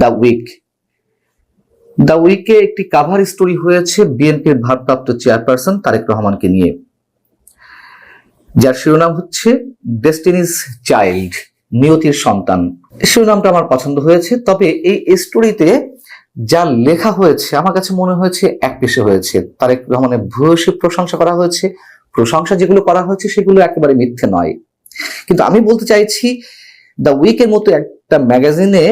The week. The উইকে একটি cover story হয়েছে বিএনপির ভারপ্রাপ্ত চেয়ারপারসন তারেক রহমানকে নিয়ে। যার শিরোনাম হচ্ছে ডেস্টিনিস চাইল্ড নিয়তির সন্তান। শিরোনামটা আমার পছন্দ হয়েছে, তবে এই স্টোরিতে যা লেখা হয়েছে, আমার কাছে মনে হয়েছে এক পেশে হয়েছে। তারেক রহমানের ভূয়সী প্রশংসা করা হয়েছে। প্রশংসা যেগুলো করা হয়েছে, সেগুলো একেবারে মিথ্যে নয়। কিন্তু আমি বলতে চাইছি, দ্য উইকের মতো একটা ম্যাগাজিনে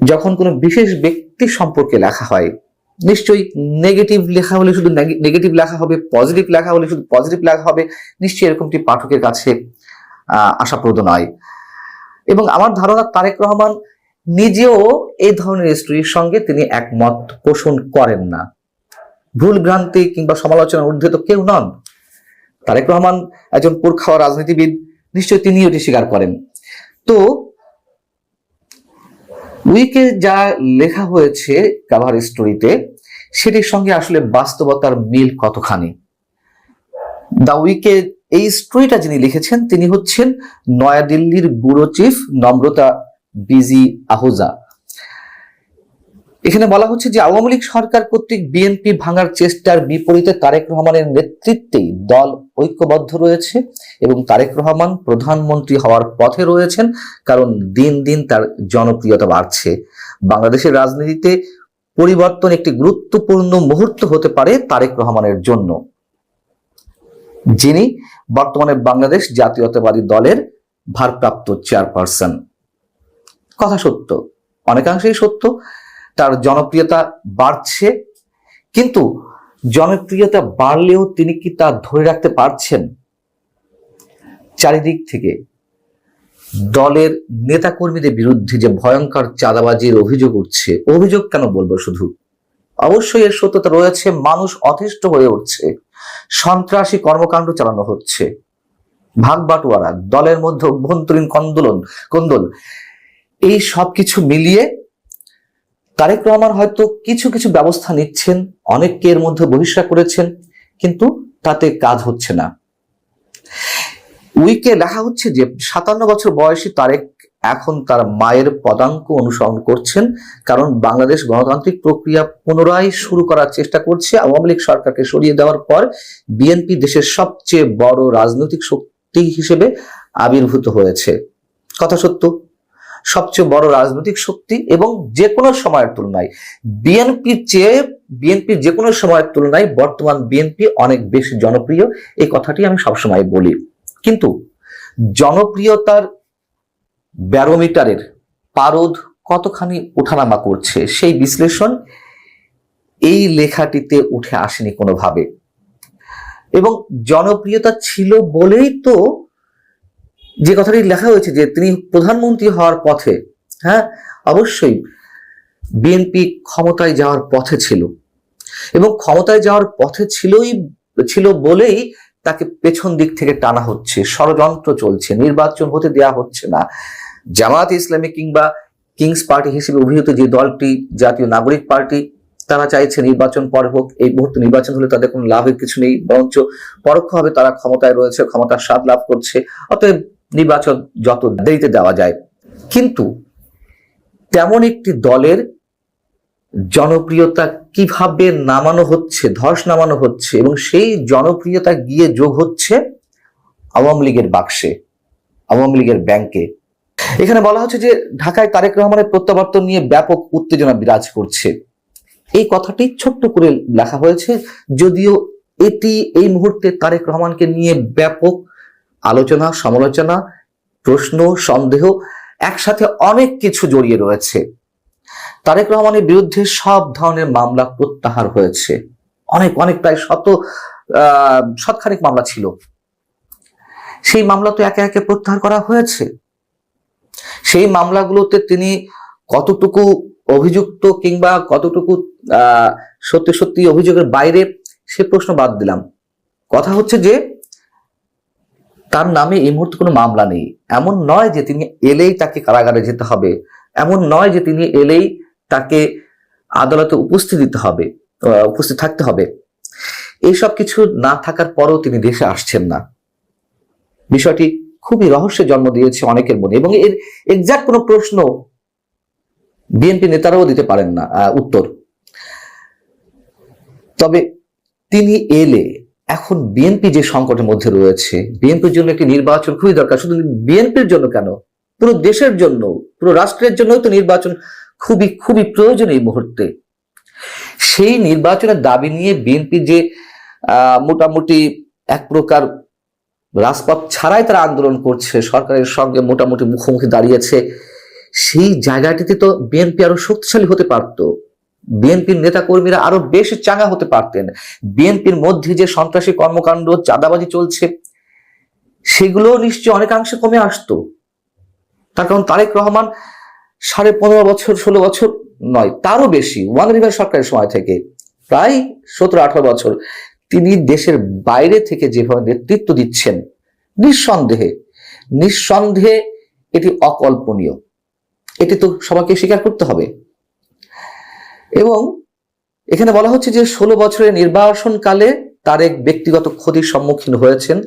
যখন কোনো বিশেষ ব্যক্তি সম্পর্কে লেখা হয়, নিশ্চয়ই নেগেটিভ লেখা হলে শুধু নেগেটিভ লেখা হবে পজিটিভ লেখা হলে শুধু পজিটিভ লেখা হবে, নিশ্চয়ই এরকমটি পাঠকের কাছে আশাপ্রদ নয়। এবং আমার ধারণা তারেক রহমান নিজেও এই ধরনের স্টোরির সঙ্গে তিনি একমত পোষণ করেন না। ভুল ভ্রান্তি কিংবা সমালোচনার ঊর্ধ্বে তো কেউ নন। তারেক রহমান একজন পুরখাওয়া রাজনীতিবিদ, নিশ্চয়ই তিনি এটি স্বীকার করেন। তো উইকে যা লেখা হয়েছে কাভার স্টোরিতে, সেটির সঙ্গে আসলে বাস্তবতার মিল কতখানি? দা উইকে এই স্টোরিটা যিনি লিখেছেন, তিনি হচ্ছেন নয়াদিল্লির ব্যুরো চিফ নম্রতা বিজি আহুজা। এখানে বলা হচ্ছে যে আওয়ামী লীগ সরকার কর্তৃক বিএনপি ভাঙার চেষ্টার বিপরীতে তারেক রহমানের নেতৃত্বেই দল ঐক্যবদ্ধ রয়েছে এবং তারেক রহমান প্রধানমন্ত্রী হওয়ার পথে রয়েছেন, কারণ দিন দিন তার জনপ্রিয়তা বাড়ছে। বাংলাদেশের রাজনীতিতে পরিবর্তন একটি গুরুত্বপূর্ণ মুহূর্ত হতে পারে তারেক রহমানের জন্য। যিনি বর্তমানে বাংলাদেশ জাতীয়তাবাদী দলের ভারপ্রাপ্ত চেয়ারপারসন। কথা সত্য, অনেকাংশেই সত্য। তার জনপ্রিয়তা বাড়ছে। কিন্তু জনপ্রিয়তা বাড়লেও তিনি কি তা ধরে রাখতে পারছেন? চারিদিক থেকে দলের নেতাকর্মীদের বিরুদ্ধে যে ভয়ঙ্কর চাঁদাবাজির অভিযোগ উঠছে, অভিযোগ কেন বলব শুধু? অবশ্যই এর সত্যতা রয়েছে, মানুষ অতিষ্ঠ হয়ে উঠছে, সন্ত্রাসী কর্মকাণ্ড চালানো হচ্ছে। ভাগ বাটোয়ারা, দলের মধ্যে অভ্যন্তরীণ কন্দোলন, কন্দল, এই সবকিছু মিলিয়ে তারেক রহমান হয়তো কিছু কিছু ব্যবস্থা নিচ্ছেন, অনেককে এর মধ্যে বহিষ্কার করেছেন, কিন্তু তাতে কাজ হচ্ছে না। উইকে লেখা হচ্ছে যে সাতান্ন বছর বয়সী তারেক এখন তার মায়ের পদাঙ্ক অনুসরণ করছেন, কারণ বাংলাদেশ গণতান্ত্রিক প্রক্রিয়া পুনরায় শুরু করার চেষ্টা করছে। আওয়ামী লীগ সরকারকে সরিয়ে দেওয়ার পর বিএনপি দেশের সবচেয়ে বড় রাজনৈতিক শক্তি হিসেবে আবির্ভূত হয়েছে। কথা সত্য সবচেয়ে বড় রাজনৈতিক শক্তি এবং যে কোনো সময়ের তুলনায়। বিএনপির চেয়ে বিএনপির যে কোনো সময়ের তুলনায় বর্তমান বিএনপি অনেক বেশি জনপ্রিয়। এই কথাটি আমি সবসময় বলি। কিন্তু জনপ্রিয়তার ব্যারোমিটারের পারদ কতখানি ওঠানামা করছে সেই বিশ্লেষণ এই লেখাটিতে উঠে আসেনি কোনোভাবে। এবং জনপ্রিয়তা ছিল বলেই তো যে কথাটি লেখা হয়েছে যে তিনি প্রধানমন্ত্রী হওয়ার পথে হ্যাঁ অবশ্যই বিএনপি ক্ষমতায় যাওয়ার পথে ছিল। এবং ক্ষমতায় যাওয়ার পথে ছিলই, ছিল বলেই তাকে পেছন দিক থেকে টানা হচ্ছে, ষড়যন্ত্র চলছে, নির্বাচন হতে দেয়া হচ্ছে না। জামাত ইসলামী কিংবা কিংস পার্টি হিসেবে অভিহিত যে দলটি, জাতীয় নাগরিক পার্টি, তারা চাইছে নির্বাচন পর হোক, এই মুহূর্তে নির্বাচন হলে তাদের কোনো লাভের কিছু নেই, বরঞ্চ পরোক্ষভাবে তারা ক্ষমতায় রয়েছে, ক্ষমতার স্বাদ লাভ করছে। অতএব নির্বাচন যত দেরিতে দেওয়া যায়। কিন্তু তেমন একটি দলের জনপ্রিয়তা কীভাবে নামানো হচ্ছে, ধস নামানো হচ্ছে এবং সেই জনপ্রিয়তা গিয়ে যোগ হচ্ছে আওয়ামী লীগের বাক্সে, আওয়ামী লীগের ব্যাংকে। এখানে বলা হচ্ছে যে ঢাকায় তারেক রহমানের প্রত্যাবর্তন নিয়ে ব্যাপক উত্তেজনা বিরাজ করছে। এই কথাটি ছোট্ট করে লেখা হয়েছে, যদিও এটি এই মুহূর্তে তারেক রহমানকে নিয়ে ব্যাপক আলোচনা, সমালোচনা, প্রশ্ন, সন্দেহ একসাথে অনেক কিছু জড়িয়ে রয়েছে। তারেক রহমানের বিরুদ্ধে সব ধরনের মামলা প্রত্যাহার হয়েছে। অনেক অনেক, প্রায় শত শতখানেক মামলা ছিল। সেই মামলা তো একে একে প্রত্যাহার করা হয়েছে। সেই মামলাগুলোতে তিনি কতটুকু অভিযুক্ত কিংবা কতটুকু সত্যি সত্যি অভিযোগের বাইরে সে প্রশ্ন বাদ দিলাম। কথা হচ্ছে যে তার নামে এই মুহূর্তে কোনো মামলা নেই। এমন নয় যে তিনি এলেই তাকে কারাগারে যেতে হবে। এমন নয় যে তিনি এলেই তাকে আদালতে উপস্থিত দিতে হবে উপস্থিত থাকতে হবে। এইসব কিছু না থাকার পরও তিনি দেশে আসছেন না। বিষয়টি খুবই রহস্যের জন্ম দিয়েছে অনেকের মনে এবং এর এক্সাক্ট কোনো প্রশ্ন বিএনপি নেতারাও দিতে পারেন না উত্তর। তবে তিনি এলে এখন বিএনপি যে সংকটের মধ্যে রয়েছে বিএনপির জন্য একটি নির্বাচন খুবই দরকার। শুধু বিএনপির জন্য কেন? পুরো দেশের জন্য, পুরো রাষ্ট্রের জন্য তো নির্বাচন খুবই খুবই প্রয়োজন এই মুহূর্তে। সেই নির্বাচনের দাবি নিয়ে বিএনপি যে মোটামুটি এক প্রকার রাজপথ ছাড়াই তারা আন্দোলন করছে, সরকারের সঙ্গে মোটামুটি মুখোমুখি দাঁড়িয়েছে, সেই জায়গাটিতে তো বিএনপি আরও শক্তিশালী হতে পারতো। বিএনপির নেতা কর্মীরা আরও বেশি চাঙ্গা হতে পারতেন। বিএনপির মধ্যে যে সন্ত্রাসী কর্মকাণ্ড, চাঁদাবাজি চলছে সেগুলো নিশ্চয়ই অনেকাংশে কমে আসতো। তার কারণ তারেক রহমান সাড়ে পনেরো বছর, ষোলো বছর নয়, তারও বেশি, ওয়ান রিভার সরকারের সময় থেকে, প্রায় সতেরো, আঠারো বছর। তিনি দেশের বাইরে থেকে যেভাবে নেতৃত্ব দিচ্ছেন, নিঃসন্দেহে নিঃসন্দেহে এটি অকল্পনীয়। এটি তো সবাইকে স্বীকার করতে হবে। এবং এখানে বলা হচ্ছে যে ষোলো বছরের নির্বাসনকালে তারেক ব্যক্তিগত ক্ষতির সম্মুখীন হয়েছেন।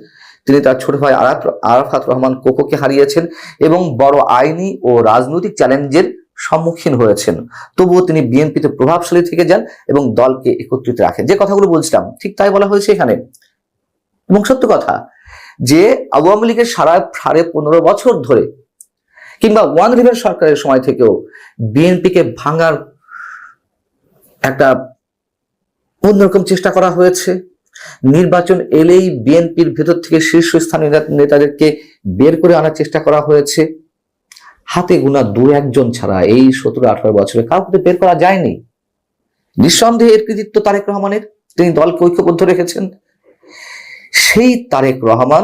তিনি তার ছোট ভাই আরাফ- আরাফাত রহমান কোকোকে হারিয়েছেন এবং বড় আইনি ও রাজনৈতিক চ্যালেঞ্জের সম্মুখীন হয়েছেন। তবুও তিনি বিএনপিতে প্রভাবশালী থেকে যান এবং দলকে একত্রিত রাখেন। যে কথাগুলো বলছিলাম, ঠিক তাই বলা হয়েছে এখানে। এবং সত্য কথা, যে আওয়ামী লীগের সারা সাড়ে পনেরো বছর ধরে কিংবা ওয়ান রিভার সরকারের সময় থেকেও বিএনপিকে ভাঙার একটা অন্যরকম চেষ্টা করা হয়েছে। নির্বাচন এলেই বিএনপির ভেতর থেকে শীর্ষস্থানীয় নেতাদেরকে বের করে আনার চেষ্টা করা হয়েছে। হাতে গোনা দু একজন ছাড়া এই সতেরো আঠারো বছরে কাউকে বের করা যায়নি। নিঃসন্দেহে এর কৃতিত্ব তারেক রহমানের। তিনি দলকে ঐক্যবদ্ধ রেখেছেন। সেই তারেক রহমান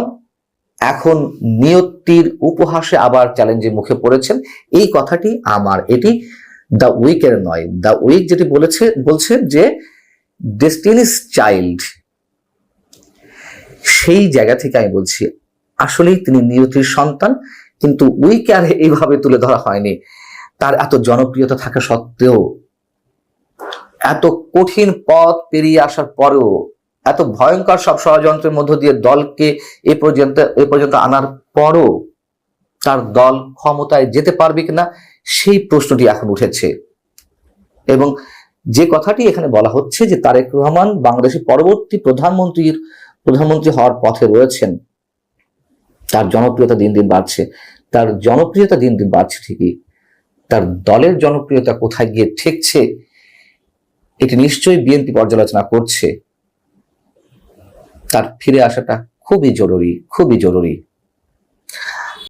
এখন নিয়তির উপহাসে আবার চ্যালেঞ্জের মুখে পড়েছেন। এই কথাটি আমার, এটি দ্য উইকের নয়। দ্য উইক যেটি বলেছে বলছে যে ডেস্টিনিস চাইল্ড সেই জায়গা থেকে আমি বলছি, আসলেই তিনি নিয়তির সন্তান, কিন্তু উইকে আর এইভাবে তুলে ধরা হয়নি। তার এত জনপ্রিয়তা থাকা সত্ত্বেও, এত কঠিন পথ পেরিয়ে আসার পরেও, এত ভয়ঙ্কর সব ষড়যন্ত্রের মধ্য দিয়ে দলকে এ পর্যন্ত এ পর্যন্ত আনার পরও, তার দল ক্ষমতায় যেতে পারবে কিনা সেই প্রশ্নটি এখন উঠেছে। এবং যে কথাটি এখানে বলা হচ্ছে যে তারেক রহমান বাংলাদেশের পরবর্তী প্রধানমন্ত্রীর, প্রধানমন্ত্রী হওয়ার পথে রয়েছেন। তার জনপ্রিয়তা দিন দিন বাড়ছে। তার জনপ্রিয়তা দিন দিন বাড়ছে ঠিকই। তার দলের জনপ্রিয়তা কোথায় গিয়ে ঠেকছে, এটি নিশ্চয়ই বিএনপি পর্যালোচনা করছে। তার ফিরে আসাটা খুবই জরুরি খুবই জরুরি।